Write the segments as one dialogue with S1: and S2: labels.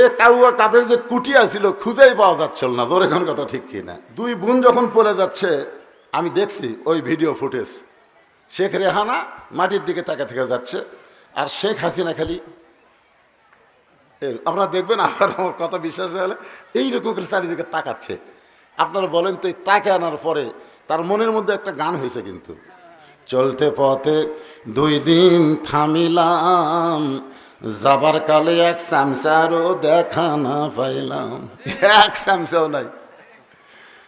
S1: এ কাউয়া কাদের যে কুটিয়া ছিল খুঁজেই পাওয়া যাচ্ছিল না। তোর এখন কথা ঠিক কি না দুই বোন যখন পড়ে যাচ্ছে, আমি দেখছি ওই ভিডিও ফুটেজ। শেখ রেহানা মাটির দিকে তাকে থেকে যাচ্ছে, আর শেখ হাসিনা খালি আপনারা দেখবেন আমার আমার কথা বিশ্বাস হলে এইরকম করে চারিদিকে তাকাচ্ছে। আপনারা বলেন তো এই তাকে আনার পরে তার মনের মধ্যে একটা গান হয়েছে কিন্তু। চলতে পথে দুই দিন থামিলাম যাবার কালে এক সামসারও দেখা না পাইলাম। এক সামসাও নাই।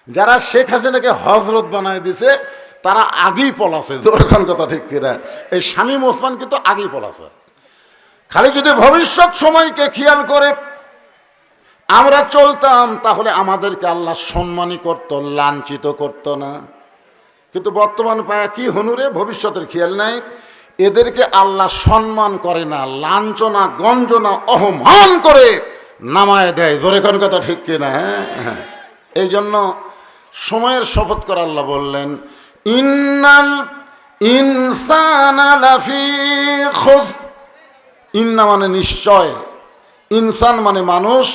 S1: যারা শেখ হাসিনাকে হজরত বানায় দিছে, তারা আগেই পলাছে, জোরখান কথা ঠিক কিনা? এই শামীম ওসমান কিন্তু আগেই পলাছে। খালি যদি ভবিষ্যৎ সময়কে খেয়াল করে আমরা চলতাম, তাহলে আমাদেরকে আল্লাহ সম্মানই করত, লাঞ্ছিত করত না। কিন্তু বর্তমান পায়া কি হনুরে? ভবিষ্যতের খেয়াল নাই। এদেরকে আল্লাহ সম্মান করে না, লাঞ্ছনা, গঞ্জনা অহমান করে নামায় দেয়। জোরে কোন কথা ঠিক কিনা? হ্যাঁ। হ্যাঁ এই জন্য সময়ের শপথ করে আল্লাহ বললেন, ইন্নাল ইনসানা ইন্না মানে নিশ্চয়। ইনসান মানে মানুষ।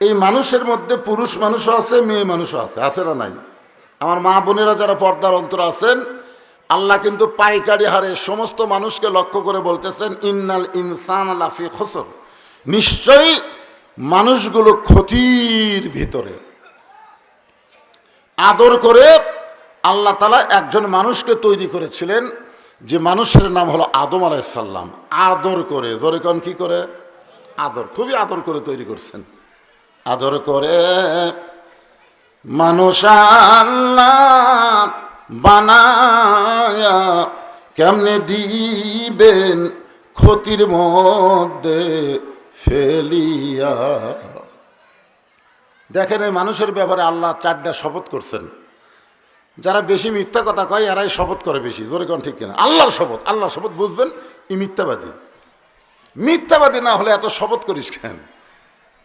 S1: এই মানুষের মধ্যে পুরুষ মানুষও আছে, মেয়ে মানুষও আছে। আছে না নাই? আমার মা বোনেরা যারা পর্দার অন্তর আছেন আল্লাহ কিন্তু পাইকারি হারে সমস্ত মানুষকে লক্ষ্য করে বলতেছেন, ইন্নাল ইনসান আলাফি খসর। নিশ্চয়ই মানুষগুলো ক্ষতির ভিতরে। আদর করে আল্লাহ তালা একজন মানুষকে তৈরি করেছিলেন, যে মানুষের নাম হলো আদম আলাইসাল্লাম আদর করে, জোরে কন কি করে? আদর, খুবই আদর করে তৈরি করছেন। আদর করে মানুষ আল্লাহ বানায়া কেমনে দিবেন ক্ষতির মধ্যে ফেলিয়া? দেখেন এই মানুষের ব্যাপারে আল্লাহ চারটা শপথ করছেন। যারা বেশি মিথ্যা কথা কয়, এরাই শপথ করে বেশি। জোরে কোন ঠিক কিনা? আল্লাহর শপথ। আল্লাহর শপথ বুঝবেন ই মিথ্যাবাদী। মিথ্যাবাদী না হলে এত শপথ করিস কেন?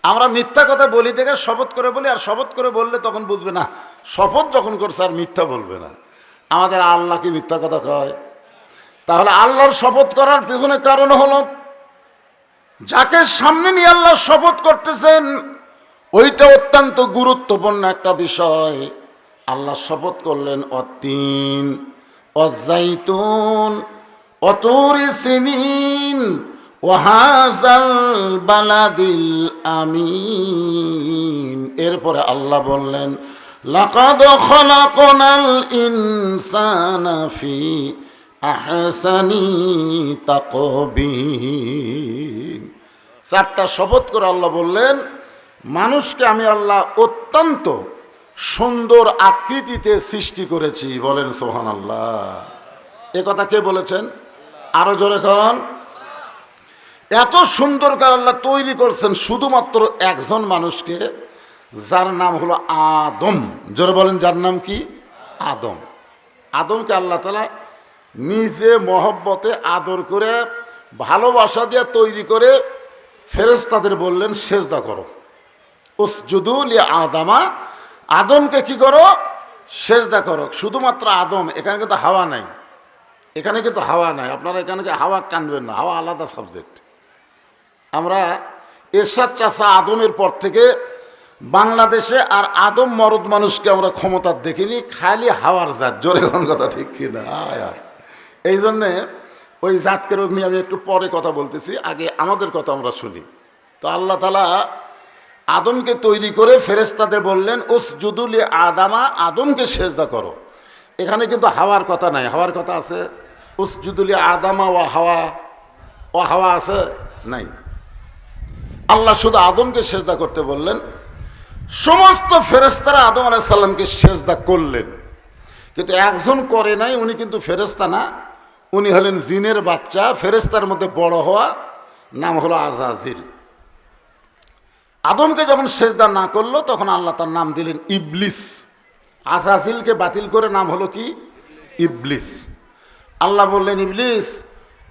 S1: আমরা মিথ্যা কথা বলি দেখে শপথ করে বলি, আর শপথ করে বললে তখন বুঝবে না, শপথ যখন করছে আর মিথ্যা বলবে না। আমাদের আল্লাহ কি মিথ্যা কথা কয়। তাহলে আল্লাহর শপথ করার পেছনে কারণ হলো, যাকে সামনে নিয়ে আল্লাহ শপথ করতেছেন, ওইটা অত্যন্ত গুরুত্বপূর্ণ একটা বিষয়। আল্লাহ শপথ করলেন, অতীন, অজাইতুন, অতুরি সিনিন, ওয়াহাজাল বালাদিল আমিন। এরপরে আল্লাহ বললেন লাকাদ খলাকনাল ইনসানা ফি আহসানি তাকবীম চারটা শপথ করে আল্লাহ বললেন, মানুষকে আমি আল্লাহ অত্যন্ত সুন্দর আকৃতিতে সৃষ্টি করেছি, বলেন সোহান আল্লাহ এ কথা কে বলেছেন? আরও জোরে কন। এত সুন্দর করে আল্লাহ তৈরি করছেন শুধুমাত্র একজন মানুষকে যার নাম হলো আদম। জোরে বলেন, যার নাম কি? আদম। আদমকে আল্লাহ তালা নিজে মহব্বতে আদর করে, ভালোবাসা দিয়ে তৈরি করে ফেরেস্তাদের বললেন, সেজদা করো। উসজুদুল আদামা। আদমকে কি করো? সেজদা করো। শুধুমাত্র আদম, এখানে কিন্তু হাওয়া নাই। এখানে কিন্তু হাওয়া নাই। আপনারা এখানে হাওয়া কানবেন না। হাওয়া আলাদা সাবজেক্ট। আমরা এরশাদ চাষা আদমের পর থেকে বাংলাদেশে আর আদম মরদ মানুষকে আমরা ক্ষমতা দেখিনি, খালি হাওয়ার জাত। জোরে কথা ঠিক কিনা। এই জন্যে ওই জাতকে নিয়ে আমি একটু পরে কথা বলতেছি, আগে আমাদের কথা আমরা শুনি। তো আল্লাহ তালা আদমকে তৈরি করে ফেরেস্তাদের বললেন ওস জুদুলি আদামা, আদমকে সেজদা করো। এখানে কিন্তু হাওয়ার কথা নাই। হাওয়ার কথা আছে উস জুদুলি আদামা, ও হাওয়া ও হাওয়া আছে? নাই। আল্লাহ শুধু আদমকে সেজদা করতে বললেন সমস্ত ফেরেস্তারা আদম আলাইসাল্লামকে সেজদা করলেন। কিন্তু একজন করে নাই, উনি কিন্তু ফেরেস্তা না। উনি হলেন জিনের বাচ্চা ফেরেস্তার মধ্যে বড় হওয়া, নাম হলো আজাজিল। আদমকে যখন সেজদা না করল, তখন আল্লাহ তার নাম দিলেন ইবলিস। আজাজিলকে বাতিল করে নাম হলো কি? ইবলিস। আল্লাহ বললেন, ইবলিস,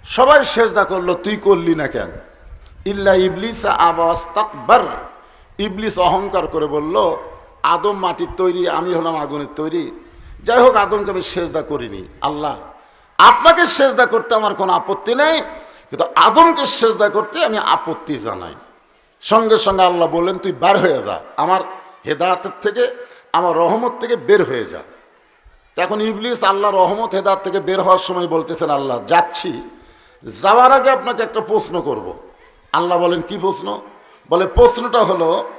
S1: সবাই সেজদা করল, তুই করলি না কেন? ইল্লা ইবলিস আবাস তাকবার। ইবলিস অহংকার করে বলল, আদম মাটির তৈরি, আমি হলাম আগুনের তৈরি। যাই হোক, আদমকে আমি সেজদা করিনি, আল্লাহ। আপনাকে সেজদা করতে আমার কোনো আপত্তি নেই, কিন্তু আদমকে সেজদা করতে আমি আপত্তি জানাই। সঙ্গে সঙ্গে আল্লাহ বললেন, তুই বার হয়ে যা, আমার হেদায়তের থেকে, আমার রহমত থেকে বের হয়ে যা। এখন ইবলিস আল্লাহ রহমত হেদাত থেকে বের হওয়ার সময় বলতেছেন, আল্লাহ, যাচ্ছি। যাওয়ার আগে আপনাকে একটা প্রশ্ন করব। আল্লাহ বলেন, কি প্রশ্ন? বলে প্রশ্নটা হলো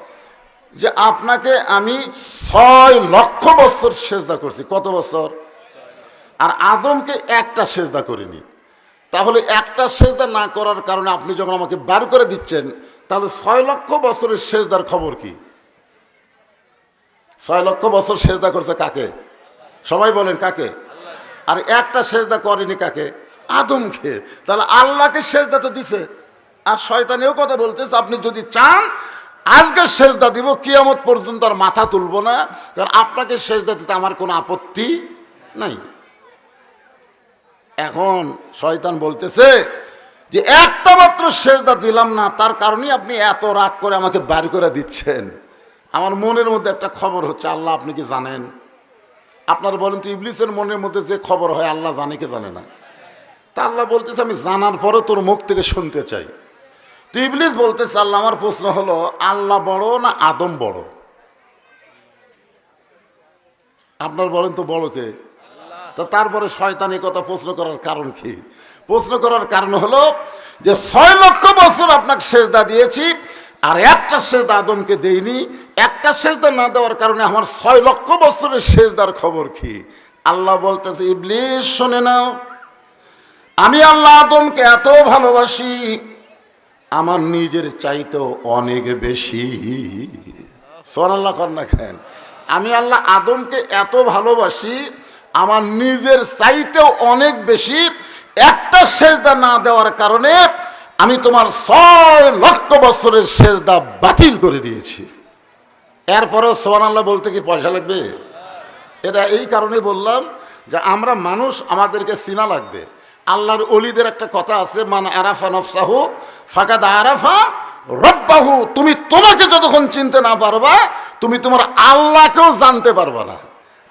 S1: যে আপনাকে আমি ছয় লক্ষ বছর সেজদা করছি। কত বছর? আর আদমকে একটা সেজদা করিনি। তাহলে একটা সেজদা না করার কারণে আপনি যখন আমাকে বার করে দিচ্ছেন, তাহলে ছয় লক্ষ বছরের সেজদার খবর কি? ছয় লক্ষ বছর সেজদা করছে কাকে? সবাই বলেন কাকে? আর একটা সেজদা করেনি কাকে? আদমকে। তাহলে আল্লাহকে সেজদা তো দিছে। আর শয়তানেও কথা বলতেছে, আপনি যদি চান, আজকে সেজদা দিব, কিয়ামত পর্যন্ত আর মাথা তুলবো না, কারণ আপনাকে সেজদা দিতে আমার কোনো আপত্তি নাই। এখন শয়তান বলতেছে যে, একটা মাত্র সেজদা দিলাম না, তার কারণেই আপনি এত রাগ করে আমাকে বাড়ি করে দিচ্ছেন। আমার মনের মধ্যে একটা খবর হচ্ছে, আল্লাহ আপনি কি জানেন? আপনার বলেন তো, ইবলিসের মনের মধ্যে যে খবর হয়, আল্লাহ জানে কি জানে না? তা আল্লাহ বলতেছে, আমি জানার পরে তোর মুখ থেকে শুনতে চাই। তো ইবলিস বলতেছে, আল্লাহ আমার প্রশ্ন হলো, আল্লাহ বড় না আদম বড়? আপনার বলেন তো বড় কে? তা তারপরে শয়তানি কথা প্রশ্ন করার কারণ কি? প্রশ্ন করার কারণ হলো যে ছয় লক্ষ বছর আপনাকে সেজদা দিয়েছি, আর একটা সেজদা আদমকে দেইনি। একটা সেজদা না দেওয়ার কারণে আমার ছয় লক্ষ বছরের সেজদার খবর কি? আল্লাহ বলতেছে ইবলিশ শোনে নাও। আমি আল্লাহ আদমকে এত ভালোবাসি আমার নিজের চাইতেও অনেক বেশি। সোনাল্লাহ কন্যা খান আমি আল্লাহ আদমকে এত ভালোবাসি, আমার নিজের চাইতেও অনেক বেশি। একটা সেজদা না দেওয়ার কারণে আমি তোমার ছয় লক্ষ বছরের সেজদা বাতিল করে দিয়েছি। এরপরেও সোহান আল্লাহ বলতে কি পয়সা লাগবে? এটা এই কারণে বললাম যে আমরা মানুষ আমাদেরকে চিনা লাগবে। আল্লাহর অলিদের একটা কথা আছে, মান আরাফা নফসাহু আরাফা, রব্বাহু, তুমি তোমাকে যতক্ষণ চিনতে না পারবা, তুমি তোমার আল্লাহকেও জানতে পারবা না।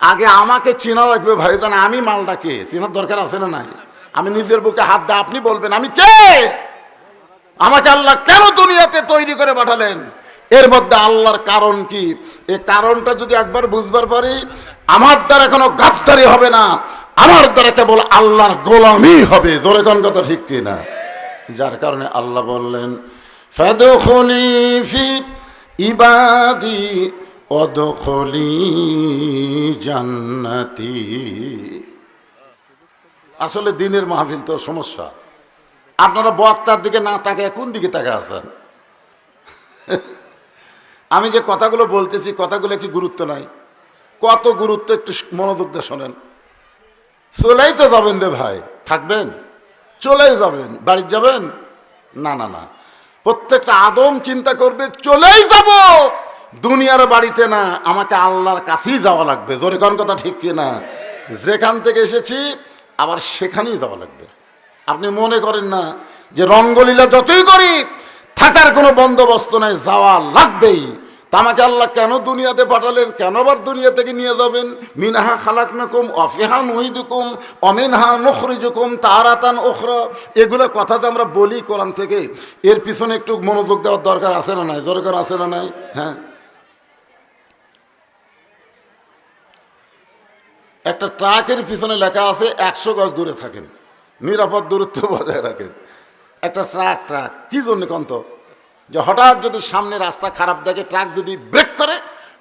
S1: আগে আমাকে চেনা লাগবে ভাই তাহলে আমি মালটা কে? চেনার দরকার আছে না নাই? আমি নিজের বুকে হাত দা আপনি বলবেন, আমি কে? আমাকে আল্লাহ কেন দুনিয়াতে তৈরি করে পাঠালেন? এর মধ্যে আল্লাহর কারণ কি? এই কারণটা যদি একবার বুঝবার পারি, আমার দ্বারা কোনো গাদ্দারি হবে না। আমার দ্বারা কেবল আল্লাহর গোলামি হবে। জোরে কোন কথা ঠিক কি না যার কারণে আল্লাহ বললেন, ফাদখুলি ফি ইবাদি অদখলি জান্নাতি। আসলে দিনের মাহফিল তো সমস্যা। আপনারা বক্তার দিকে না তাকায় কোন দিকে তাকে আছেন? আমি যে কথাগুলো বলতেছি, কথাগুলো কি গুরুত্ব নাই? কত গুরুত্ব একটু মনোযোগ দিয়ে শোনেন। চলেই তো যাবেন রে ভাই, থাকবেন? চলেই যাবেন। বাড়ি যাবেন? না না না। প্রত্যেকটা আদম চিন্তা করবে, চলেই যাব। দুনিয়ার বাড়িতে না, আমাকে আল্লাহর কাছেই যাওয়া লাগবে। জোরে কোন কথা ঠিক কি না? যেখান থেকে এসেছি, আবার সেখানেই যাওয়া লাগবে। আপনি মনে করেন না যে রঙ্গলীলা যতই করি, থাকার কোনো বন্দোবস্ত নাই, যাওয়া লাগবেই। তা আমাকে আল্লাহ কেন দুনিয়াতে পাঠালেন? কেন আবার দুনিয়া থেকে নিয়ে যাবেন? মিনাহা খালাক নাকুম অফিহা নহিদুকুম অমিনহা নখরিজুকুম তারাতান ওখরা এগুলো কথা তো আমরা বলি কোরআন থেকে, এর পিছনে একটু মনোযোগ দেওয়ার দরকার আছে না নাই? দরকার আছে না নাই? হ্যাঁ। একটা ট্রাকের পিছনে লেখা আছে, একশো গজ দূরে থাকেন। নিরাপদ দূরত্ব বজায় রাখেন। একটা ট্রাক ট্রাক। কি জন্য কন্ত? যে হঠাৎ যদি সামনে রাস্তা খারাপ দেখে, ট্রাক যদি ব্রেক করে,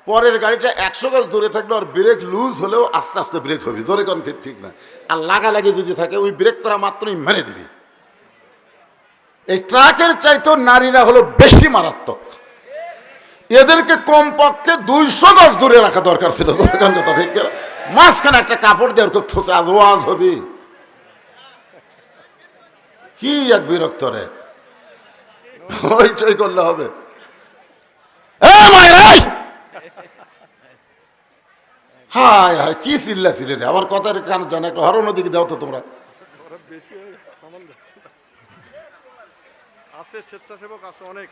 S1: পরের গাড়িটা একশো গজ দূরে থাকলে আর ব্রেক লুজ হলেও আস্তে আস্তে ব্রেক হবে। জোরে কোন ঠিক না। আর লাগালাগি যদি থাকে, ওই ব্রেক করা মাত্রই মেরে দিবি। এই ট্রাকের চাইতেও নারীরা হলো বেশি মারাত্মক। এদেরকে কমপক্ষে দুইশো গজ দূরে রাখা দরকার ছিল। মাঝখানে একটা কাপড় দেওয়ার খুব থোসে আজ ওয়াজ হবে। কি এক বিরক্ত রে। ওই চই করলে হবে। হায় হায় কি চিল্লা ছিলে রে আমার কথার কান জানে একটা হরণ দিকে দাও তো তোমরা।
S2: আছে স্বেচ্ছাসেবক আছে অনেক।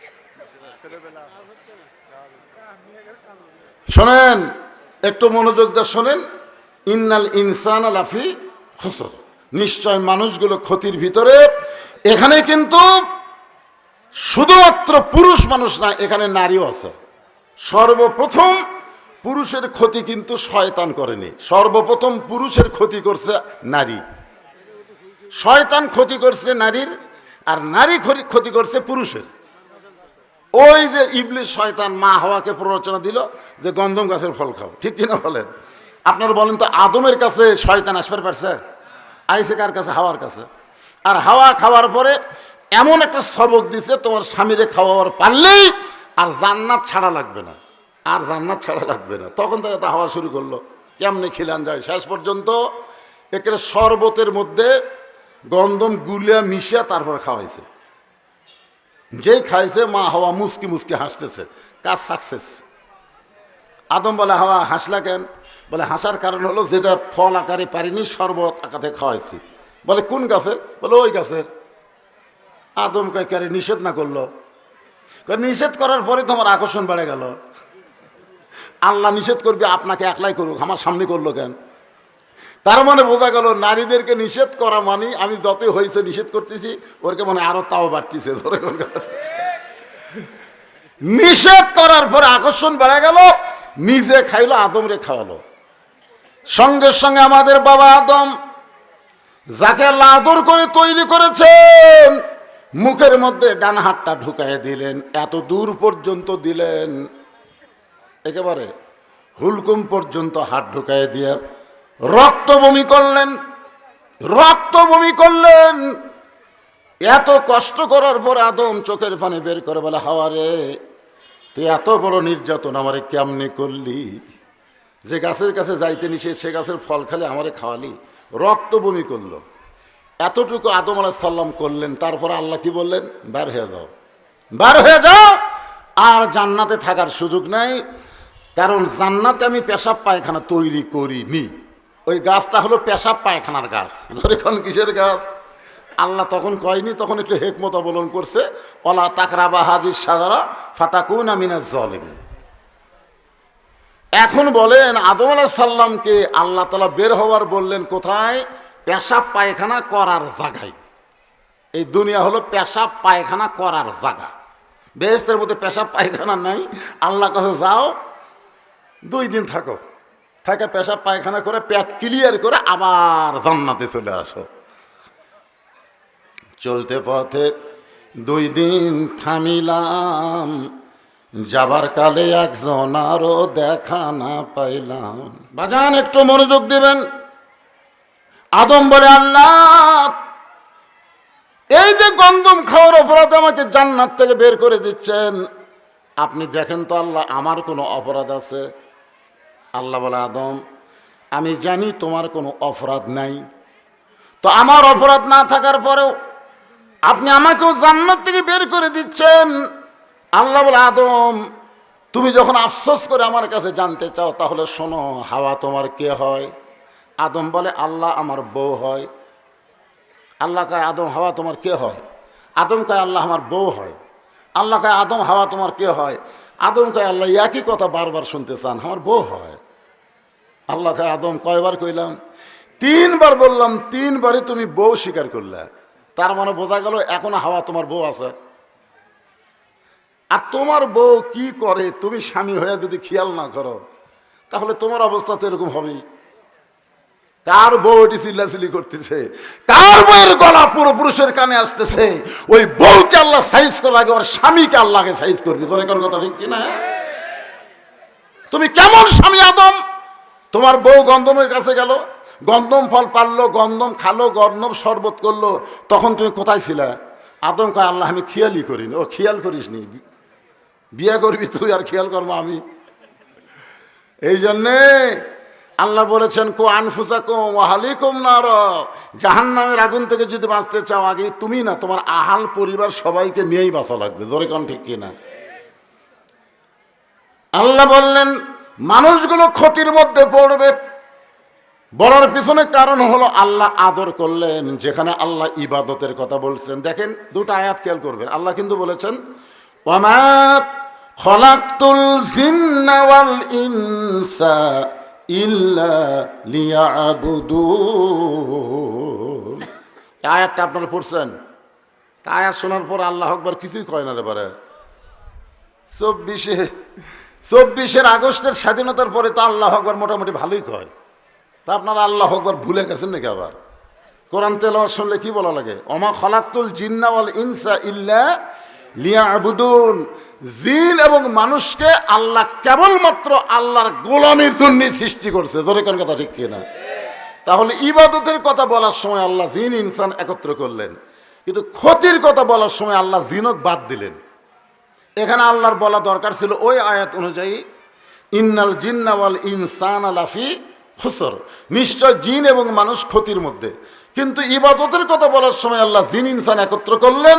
S1: শোনেন একটু মনোযোগ দিয়ে শোনেন। ইন্নাল ইনসান লাফি খসর। নিশ্চয় মানুষগুলো ক্ষতির ভিতরে। এখানে কিন্তু শুধুমাত্র পুরুষ মানুষ না, এখানে নারীও আছে। সর্বপ্রথম পুরুষের ক্ষতি কিন্তু শয়তান করেনি। সর্বপ্রথম পুরুষের ক্ষতি করছে নারী। শয়তান ক্ষতি করছে নারীর, আর নারী ক্ষতি- করছে পুরুষের। ওই যে ইবলিশ শয়তান মা হাওয়াকে প্ররোচনা দিল যে, গন্ধম গাছের ফল খাও। ঠিক কিনা বলেন? আপনারা বলেন তো, আদমের কাছে শয়তান আসবার পারছে? আইসে কার কাছে? হাওয়ার কাছে? আর হাওয়া খাওয়ার পরে এমন একটা সবক দিছে, তোমার স্বামীরে খাওয়াবার পারলেই আর জান্নাত ছাড়া লাগবে না। আর জান্নাত ছাড়া লাগবে না। তখন থেকে তা হাওয়া শুরু করল। কেমনে খিলান যায়? শেষ পর্যন্ত একের শরবতের মধ্যে গন্ধম, গুলিয়া, মিশিয়া তারপর খাওয়াইছে। যেই খাইছে, মা হাওয়া মুসকি মুসকি হাসতেছে, কাজ সাকসেস আদম বলে, হাওয়া হাসলা কেন? বলে, হাসার কারণ হলো যেটা ফল আকারে পারিনি, শরবত আকারে খাওয়াইছি। বলে, কোন গাছের? বলে, ওই গাছের। আদম কারে নিষেধ না করল? নিষেধ করার পরে তোমার আকর্ষণ বেড়ে গেল। আল্লাহ নিষেধ করবে, আপনাকে একলাই করুক, আমার সামনে করল কেন? তার মানে বোঝা গেল, নারীদেরকে নিষেধ করা মানে আমি যতই হয়েছে নিষেধ করতেছি, ওরকে মানে আরও তাও বাড়তিছে নিষেধ করার পরে আকর্ষণ বেড়ে গেল, নিজে খাইলো আদম রে খাওয়ালো। সঙ্গে সঙ্গে আমাদের বাবা আদম, যাকে আদর করে তৈরি করেছেন মুখের মধ্যে ডান হাতটা ঢুকাই দিলেন, এত দূর পর্যন্ত দিলেন। একেবারে হুলকুম পর্যন্ত হাত ঢুকাই দিয়ে রক্ত বমি করলেন, রক্ত বমি করলেন। এত কষ্ট করার পর আদম চোখের পানি বের করে বলে হাওয়ারে তুই এত বড় নির্যাতন আমারে কেমনে করলি? যে গাছের কাছে যাইতে নিষেধ, সে গাছের ফল খালে আমারে খাওয়ালি। রক্ত বমি করল। এতটুকু আদম আলাহ সাল্লাম করলেন, তারপরে আল্লাহ কি বললেন? বার হয়ে যাও। বার হয়ে যাও, আর জান্নাতে থাকার সুযোগ নাই, কারণ জান্নাতে আমি পেশাব পায়খানা তৈরি করিনি। ওই গাছটা হলো পেশাব পায়খানার গাছ। এখন কিসের গাছ? আল্লাহ তখন কয়নি, তখন একটু হেকমত অবলম্বন করছে অলা তাকরাবা হাজির সাগারা ফাতাকুন আমিনা জলিম এখন বলেন, আদম আলাহ সাল্লামকে আল্লাহ তালা বের হওয়ার বললেন, কোথায়? পেশাব পায়খানা করার জায়গায়। এই দুনিয়া হলো পেশাব পায়খানা করার জায়গা। বেহেস্তের মধ্যে পেশাব পায়খানা নাই আল্লাহ কাছে যাও, দুই দিন থাকো। থাকে পেশাব পায়খানা করে পেট ক্লিয়ার করে আবার জান্নাতে চলে আসো। চলতে পথে দুই দিন থামিলাম, যাবার কালে একজন আরও দেখা না পাইলাম। বাজান, একটু মনোযোগ দিবেন। আদম বলে, আল্লাহ, এই যে গন্ধম খাওয়ার অপরাধ আমাকে জান্নাত থেকে বের করে দিচ্ছেন। আপনি দেখেন তো আল্লাহ, আমার কোনো অপরাধ আছে? আল্লাহ বলে, আদম, আমি জানি তোমার কোনো অপরাধ নাই। তো আমার অপরাধ না থাকার পরেও আপনি আমাকেও জান্নাত থেকে বের করে দিচ্ছেন। আল্লাহ বলে, আদম, তুমি যখন আফসোস করে আমার কাছে জানতে চাও, তাহলে শোনো, হাওয়া তোমার কে হয়? আদম বলে, আল্লাহ আমার বউ হয়। আল্লাহ কায়, আদম, হাওয়া তোমার কে হয়? আদম কায়, আল্লাহ আমার বউ হয়। আল্লাহ কায়, আদম, হাওয়া তোমার কে হয়? আদম কায়, আল্লাহ একই কথা বারবার শুনতে চান, আমার বউ হয়। আল্লাহ কায়, আদম, কয়বার কইলাম? তিনবার বললাম, তিনবারই তুমি বউ স্বীকার করলে। তার মানে বোঝা গেল, এখন হাওয়া তোমার বউ আছে। আর তোমার বউ কি করে, তুমি স্বামী হয়ে যদি খেয়াল না করো, তাহলে তোমার অবস্থা তো এরকম হবেই। কার বউ এটি চিল্লাচিল্লি করতেছে। কার বউয়ের গলা পুরো পুরুষের কানে আসতেছে। ওই বউকে আল্লাহ সাইজ করার আগে ওর স্বামীকে আল্লাহকে সাইজ করবি। তোর কোন কথা ঠিক কিনা? তুমি কেমন স্বামী আদম? তোমার বউ গন্ধমের কাছে গেল, গন্ধম ফল পারল, গন্ধম খালো, গন্ধম শরবত করল। তখন তুমি কোথায় ছিলে? আদম কয়, আল্লাহ, আমি খেয়ালই করিনি। ও, খেয়াল করিস নি বিয়ে করবি তুই আর খেয়াল করব আমি। এই জন্যে আল্লাহ বলেছেন, কো আনফুসা কম আহালিকুম নার। জাহান নামের আগুন থেকে যদি বাঁচতে চাও, আগে তুমি না, তোমার আহাল পরিবার সবাইকে নিয়েই বাঁচা লাগবে। জোরে কন ঠিক কিনা? আল্লাহ বললেন, মানুষগুলো ক্ষতির মধ্যে পড়বে। বলার পিছনে কারণ হলো, আল্লাহ আদর করলেন, যেখানে আল্লাহ ইবাদতের কথা বলছেন। দেখেন, দুটো আয়াত খেয়াল করবেন। আল্লাহ কিন্তু বলেছেন ওয়ামা খলাক্তুল জিন্না ওয়াল ইনসা। ইল্লা লিয়াবুদুন। আয়াতটা আপনারা পড়ছেন? তা আয়াত শোনার পর আল্লাহ আকবর কিছুই কয় না রে পারে চব্বিশে, চব্বিশের আগস্টের স্বাধীনতার পরে তো আল্লাহ আকবর মোটামুটি ভালোই কয়। তা আপনারা আল্লাহ আকবর ভুলে গেছেন নাকি আবার? কোরআন তেলাওয়াত শুনলে কি বলা লাগে? অমা খলাক্তুল জিন্নাওয়াল ইনসা ইল্লা লিয়াবুদুন। জিন এবং মানুষকে আল্লাহ কেবলমাত্র আল্লাহর গোলামির জন্য সৃষ্টি করছে। জোরে কোন কথা ঠিক কিনা? তাহলে ইবাদতের কথা বলার সময় আল্লাহ জিন, ইনসান একত্র করলেন। কিন্তু ক্ষতির কথা বলার সময় আল্লাহ জিনক বাদ দিলেন। এখানে আল্লাহর বলা দরকার ছিল ওই আয়াত অনুযায়ী, ইন্নাল জিন্নাওয়াল ইনসান আলাফি হুসর নিশ্চয় জিন এবং মানুষ ক্ষতির মধ্যে। কিন্তু ইবাদতের কথা বলার সময় আল্লাহ জিন ইনসান একত্র করলেন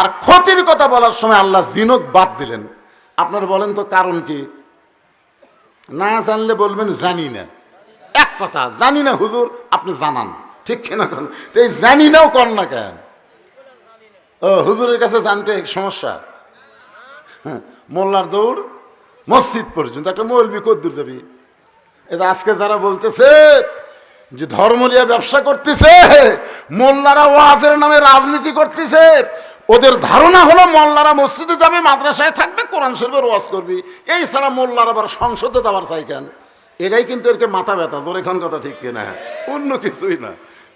S1: আর ক্ষতির কথা বলার সময় আল্লাহ জিনক বাদ দিলেন। আপনার বলেন তো কারণ কি? না জানলে বলবেন জানি না। এক কথা জানি না হুজুর আপনি জানান। ঠিক কিনা কোন? এই জানি নাও কর না কেন? ও হুজুরের কাছে জানতে সমস্যা? হ্যাঁ, মোল্লার দৌড় মসজিদ পর্যন্ত একটা মৌলবি কদ্দুর যাবি। এটা আজকে যারা বলতেছে যে ধর্ম নিয়ে ব্যবসা করতেছে, মোল্লারা ওয়াজের নামে রাজনীতি করতেছে, ওদের ধারণা হলো মোল্লারা মসজিদে যাবে, মাদ্রাসায় থাকবে, কোরআন শরীফের ওয়াজ করবি। এই ছাড়া মোল্লারা আবার সংসদে যাবার চাই কেন? এটাই কিন্তু এরকে মাথা ব্যথা তোর এখন কথা ঠিক কিনা? অন্য কিছুই না।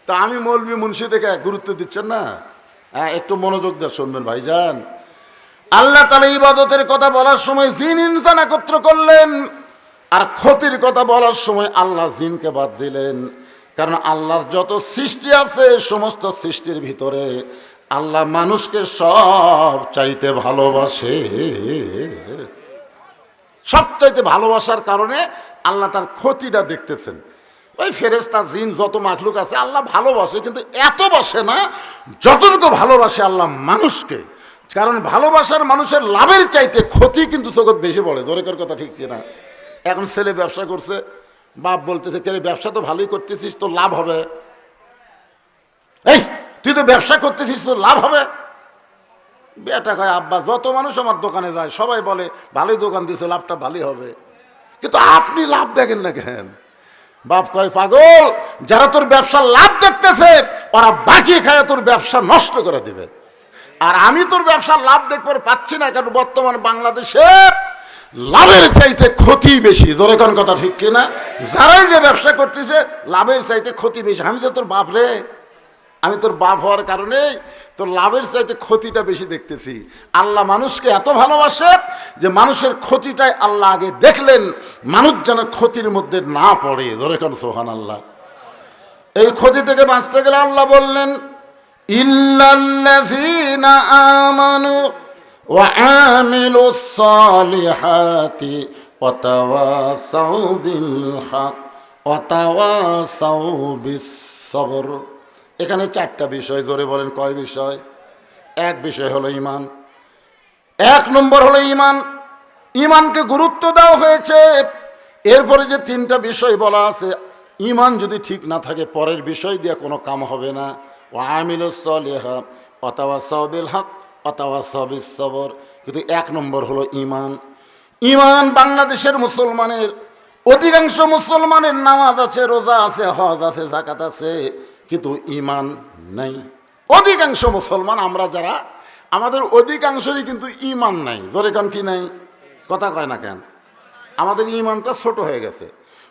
S1: তা আমি মৌলবি মুন্সি থেকে গুরুত্ব দিচ্ছেন না? হ্যাঁ একটু মনোযোগ দিয়ে শুনবেন, ভাইজান। আল্লাহ তালা ইবাদতের কথা বলার সময় জিন ইনসান একত্র করলেন, আর ক্ষতির কথা বলার সময় আল্লাহ জিনকে বাদ দিলেন। কারণ আল্লাহর যত সৃষ্টি আছে, সমস্ত সৃষ্টির ভিতরে আল্লাহ মানুষকে সব চাইতে ভালোবাসে। সব চাইতে ভালোবাসার কারণে আল্লাহ তার ক্ষতিটা দেখতেছেন। ওই ফেরেস্তা জিন যত মাখলুক আছে, আল্লাহ ভালোবাসে, কিন্তু এত বাসে না যতটুকু ভালোবাসে আল্লাহ মানুষকে। কারণ ভালোবাসার মানুষের লাভের চাইতে ক্ষতি কিন্তু জগৎ বেশি পড়ে। জোরেকর কথা ঠিক কিনা? এখন ছেলে ব্যবসা করছে বাপ বলতেছে কে ব্যবসা তো ভালোই করতেছিস তো লাভ হবে। এই, তুই তো ব্যবসা করতেছিস তো লাভ হবে? বেটা কয়, আব্বা, যত মানুষ আমার দোকানে যায়, সবাই বলে, ভালোই দোকান দিয়েছে, লাভটা ভালোই হবে। কিন্তু আপনি লাভ দেখেন না কেন? বাপ কয়, পাগল, যারা তোর ব্যবসার লাভ দেখতেছে, ওরা বাকি খায় তোর ব্যবসা নষ্ট করে দিবে। আর আমি তোর ব্যবসার লাভ দেখবার পাচ্ছি না, কারণ বর্তমান বাংলাদেশে লাভের চাইতে ক্ষতি বেশি। জোরে কোন কথা ঠিক কিনা? যারাই যে ব্যবসা করতেছে, লাভের চাইতে ক্ষতি বেশি। আমি তো তোর বাপ রে, আমি তোর বাপ হওয়ার কারণে তোর লাভের চাইতে ক্ষতিটা বেশি দেখতেছি। আল্লাহ মানুষকে এত ভালোবাসে যে মানুষের ক্ষতিটাই আল্লাহ আগে দেখলেন, মানুষ যেন ক্ষতির মধ্যে না পড়ে। ধরে কোন সোহান আল্লাহ এই ক্ষতি থেকে বাঁচতে গেলে আল্লাহ বললেন ইল্লাল্লাযীনা আমানু তাওয়াসাউ বিল হক ওয়া তাওয়াসাউ বিস এখানে চারটা বিষয়, জোরে বলেন, কয় বিষয়? এক বিষয় হলো ইমান এক নম্বর হলো ইমান ইমানকে গুরুত্ব দেওয়া হয়েছে। এরপরে যে তিনটা বিষয় বলা আছে ইমান যদি ঠিক না থাকে, পরের বিষয় দিয়ে কোনো কাম হবে না। ও আমিলুসলেহা অতাওয়া সবিল হক অতাওয়া সবিস সবর কিন্তু এক নম্বর হলো ইমান ইমান বাংলাদেশের মুসলমানের অধিকাংশ মুসলমানের নামাজ আছে, রোজা আছে, হজ আছে জাকাত আছে, কিন্তু ইমান নাই। অধিকাংশ মুসলমান, আমরা যারা, আমাদের অধিকাংশই কিন্তু ইমান নাই। জোরে কান কি নাই? কথা কয় না কেন? আমাদের ইমানটা ছোট হয়ে গেছে।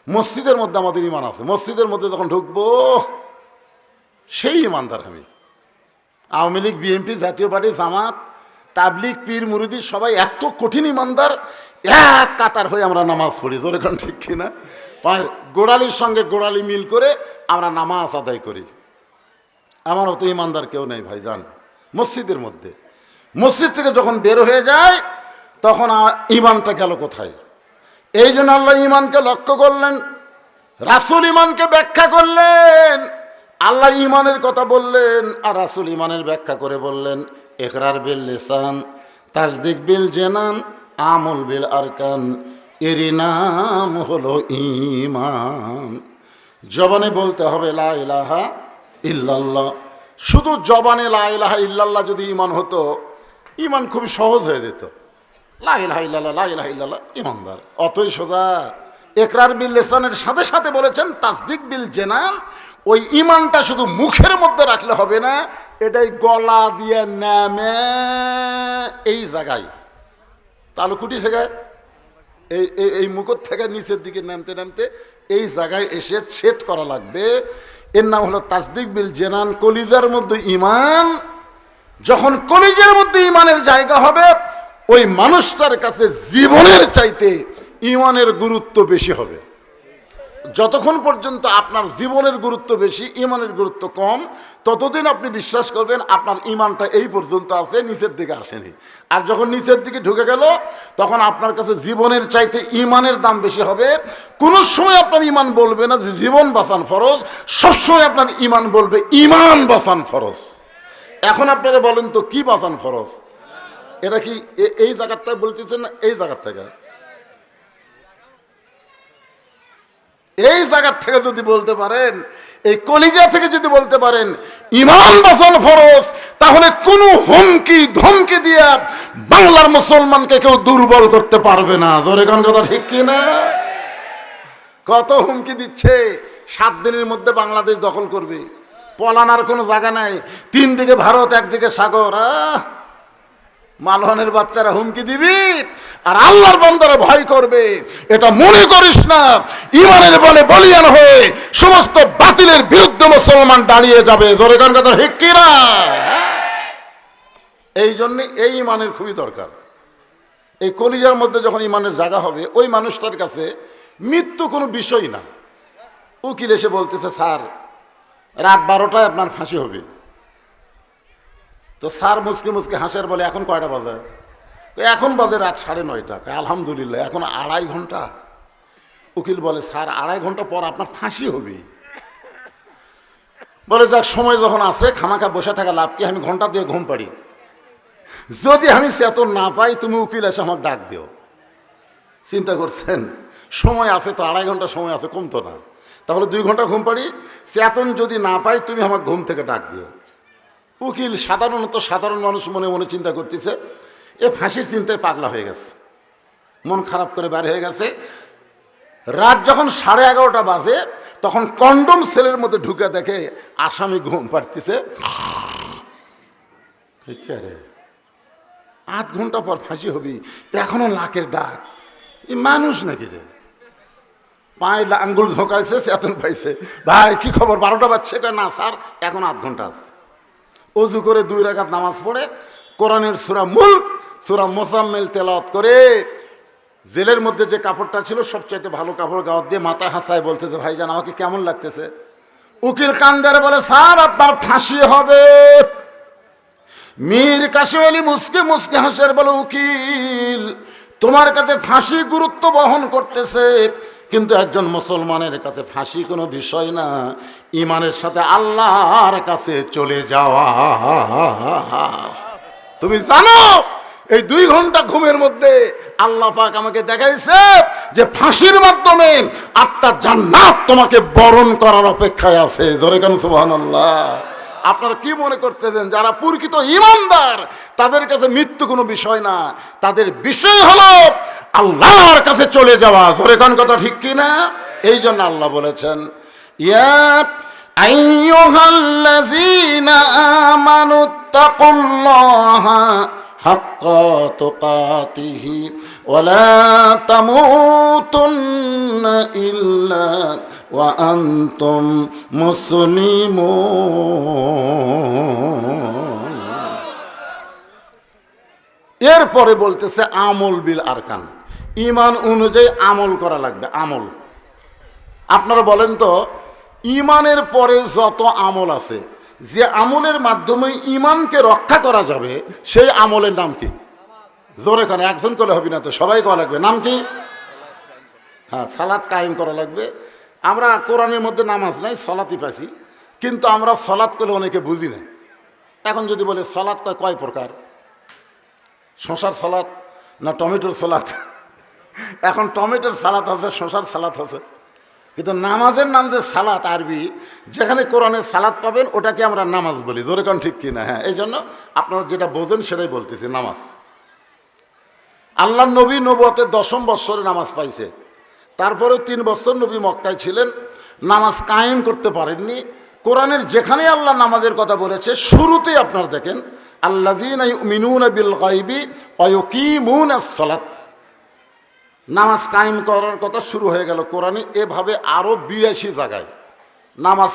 S1: মসজিদের মধ্যে আমাদের ইমান আছে। মসজিদের মধ্যে যখন ঢুকবো, সেই ইমানদার আমি। আওয়ামী লীগ, বিএনপি, জাতীয় পার্টি, জামাত তাবলিক পীর, মুরুদি সবাই এত কঠিন ইমানদার, এক কাতার হয়ে আমরা নামাজ পড়ি, জোরে কান ঠিক কিনা? গোড়ালির সঙ্গে গোড়ালি মিল করে আমরা নামাজ আদায় করি। আমার অত ইমানদার কেউ নেই ভাই, জান। মসজিদের মধ্যে। মসজিদ থেকে যখন বের হয়ে যায়, তখন আমার ইমানটা গেল কোথায়? এই জন্য আল্লাহ ইমানকে লক্ষ্য করলেন, রাসুল ইমানকে ব্যাখ্যা করলেন। আল্লাহ ইমানের কথা বললেন আর রাসুল ইমানের ব্যাখ্যা করে বললেন একরার বিল লিসান তাজদিক বিল জেনান, আমল বিল আরকান, এরই নাম হলো ইমান জবানে বলতে হবে লা ইলাহা ইল্লাল্লাহ। শুধু জবানে লা ইলাহা ইল্লাল্লাহ যদি ইমান হতো ইমান খুবই সহজ হয়ে যেত। লা ইলাহা ইল্লাল্লাহ, লা ইলাহা ইল্লাল্লাহ ইমানদার অতই সোজা একরার বিল লেসানের সাথে সাথে বলেছেন, তাসদিক বিল জেনান ওই ইমানটা শুধু মুখের মধ্যে রাখলে হবে না, এটাই গলা দিয়ে নামে এই জায়গায়। তাহলে কুটি থেকে, এই এই মুকুট থেকে নিচের দিকে নামতে নামতে এই জায়গায় এসে ছেদ করা লাগবে। এর নাম হলো তাসদিক বিল জেনান, কলিজার মধ্যে ইমান যখন কলিজের মধ্যে ইমানের জায়গা হবে, ওই মানুষটার কাছে জীবনের চাইতে ইমানের গুরুত্ব বেশি হবে। যতক্ষণ পর্যন্ত আপনার জীবনের গুরুত্ব বেশি, ইমানের গুরুত্ব কম, ততদিন আপনি বিশ্বাস করবেন আপনার ইমানটা এই পর্যন্ত আছে, নিচের দিকে আসেনি। আর যখন নিচের দিকে ঢুকে গেল, তখন আপনার কাছে জীবনের চাইতে ইমানের দাম বেশি হবে। কোনো সময় আপনার ইমান বলবে না যে জীবন বাঁচান ফরজ সবসময় আপনার ইমান বলবে ইমান বাঁচান ফরজ। এখন আপনারা বলেন তো, কি বাঁচান ফরজ? এটা কি এই জায়গার থেকে বলতেছেন না এই জায়গার থেকে? এই জায়গার থেকে যদি বলতে পারেন, এই কলিজা থেকে যদি বলতে পারেন ইমান বাসন ফরজ, তাহলে কোনো হুমকি, ধমকি দিয়ে বাংলার মুসলমানকে কেউ দুর্বল করতে পারবে না। জোরে কোন কথা ঠিক কি না? কত হুমকি দিচ্ছে। সাত দিনের মধ্যে বাংলাদেশ দখল করবে। পলানার কোনো জায়গা নাই। তিন দিকে ভারত, একদিকে সাগর, আহ! মালহানের বাচ্চারা হুমকি দিবি আর আল্লাহর বান্দারা ভয় করবে। এটা মনে করিস না ইমানের বলে বলিয়ান হয়ে সমস্ত বাতিলের বিরুদ্ধে মুসলমান দাঁড়িয়ে যাবে। জোরে গান কথা কিনা এই জন্য এই ইমানের খুবই দরকার। এই কলিজার মধ্যে যখন ইমানের জায়গা হবে, ওই মানুষটার কাছে মৃত্যু কোনো বিষয় না। উকিল এসে বলতেছে, স্যার, রাত বারোটায় আপনার ফাঁসি হবে। তো স্যার মুসকে মুসকে হাসের বলে, এখন কয়টা বাজে? এখন বাজে রাত সাড়ে নয়টা। আলহামদুলিল্লাহ, এখন আড়াই ঘণ্টা। উকিল বলে, স্যার, আড়াই ঘণ্টা পর আপনার ফাঁসি হবে। বলে, যাক, সময় যখন আছে, খামাখা বসে থাকা লাভ কি? আমি ঘণ্টা দিয়ে ঘুম পাড়ি। যদি আমি চেতন না পাই, তুমি উকিল এসে আমার ডাক দিও। চিন্তা করছেন? সময় আছে তো, আড়াই ঘণ্টা সময় আছে, কমতো না। তাহলে দুই ঘণ্টা ঘুম পাড়ি। চেতন যদি না পাই, তুমি আমার ঘুম থেকে ডাক দিও। উকিল সাধারণত সাধারণ মানুষ মনে মনে চিন্তা করতেছে, এ ফাঁসির চিন্তায় পাগলা হয়ে গেছে। মন খারাপ করে বের হয়ে গেছে। রাত যখন সাড়ে এগারোটা বাজে, তখন কন্ডম সেলের মধ্যে ঢুকে দেখে আসামি ঘুম পাড়তেছে। ঠিক আধ ঘণ্টা পর ফাঁসি হবি, এখনও লাকের ডাক। এই মানুষ নাকি রে? পায়ে আঙ্গুল ঝোঁকাইছে, চেতন পাইছে। ভাই, কি খবর? বারোটা বাজছে? না, স্যার, এখন আধ ঘণ্টা আছে। অজু করে দুই রাকাত নামাজ পড়ে, কোরআনের সুরা মুল্ক, সুরা মোসাম্মেল তেলাওয়াত করে, জেলের মধ্যে যে কাপড়টা ছিল, সবচাইতে ভালো কাপড় গাওয়াত দিয়ে মাথা হাসায় বলতেছে ভাইজান, আমাকে কেমন লাগতেছে? উকিল কান্দারে বলে, স্যার, আপনার ফাঁসি হবে। মীর কাশিম আলী মুসকে মুসকে হাসের বলে, উকিল, তোমার কাছে ফাঁসি গুরুত্ব বহন করতেছে, কিন্তু একজন মুসলমানের কাছে ফাঁসি কোনো বিষয় না। ইমানের সাথে আল্লাহর কাছে চলে যাওয়া। তুমি জানো, এই দুই ঘণ্টা ঘুমের মধ্যে আল্লাহ পাক আমাকে দেখাইছে যে ফাঁসির মাধ্যমে আত্মার জান্নাত তোমাকে বরণ করার অপেক্ষায় আছে। জোরে কেন সুবহানাল্লাহ? আপনারা কি মনে করতেছেন, যারা প্রকৃত ইমানদার, তাদের কাছে মৃত্যু কোনো বিষয় না, তাদের বিষয় হলো আল্লাহর কাছে চলে যাওয়া। ধরে কোন কথা ঠিক কি না এই জন্য আল্লাহ বলেছেন ইয়া আইয়ুহাল্লাযীনা আমানুত্তাকুল্লাহা হাক্কা তুকাতিহি ওয়ালা তামুতুন্না ইল্লা ওয়া আনতুম মুসলিমুন। এরপরে বলতেছে আমল বিল আরকান। ইমান অনুযায়ী আমল করা লাগবে, আমল। আপনারা বলেন তো ইমানের পরে যত আমল আছে, যে আমলের মাধ্যমে ইমানকে রক্ষা করা যাবে, সেই আমলের নাম কি? জোরে করে একজন করে হবে না তো, সবাই করা লাগবে। নাম কি? হ্যাঁ সালাদ কায়েম করা লাগবে। আমরা কোরআনের মধ্যে নামাজ নাই, সলাতই পাইছি, কিন্তু আমরা সলাৎ করলে অনেকে বুঝি না। এখন যদি বলে সলাৎ কয় কয় প্রকার? শশার সালাদ না টমেটোর সালাদ এখন টমেটোর সালাদ আছে শশার সালাদ আছে। কিন্তু নামাজের নাম যে সালাত আরবি, যেখানে কোরআনের সালাত পাবেন, ওটাকে আমরা নামাজ বলি। কোন ঠিক কিনা? হ্যাঁ এই জন্য আপনারা যেটা বোঝেন সেটাই বলতেছি, নামাজ। আল্লাহ নবী নবতের দশম বৎসরে নামাজ পাইছে। তারপরেও তিন বছর নবী মক্কায় ছিলেন, নামাজ কায়েম করতে পারেননি। কোরআনের যেখানে আল্লাহ নামাজের কথা বলেছে, শুরুতেই আপনার দেখেন আল্লাদিন মিনুন বিল গাইবি অয়কিমুন সালাত। নামাজ কায়েম করার কথা শুরু হয়ে গেল কোরআনে। এভাবে আরও বিরাশি জায়গায় নামাজ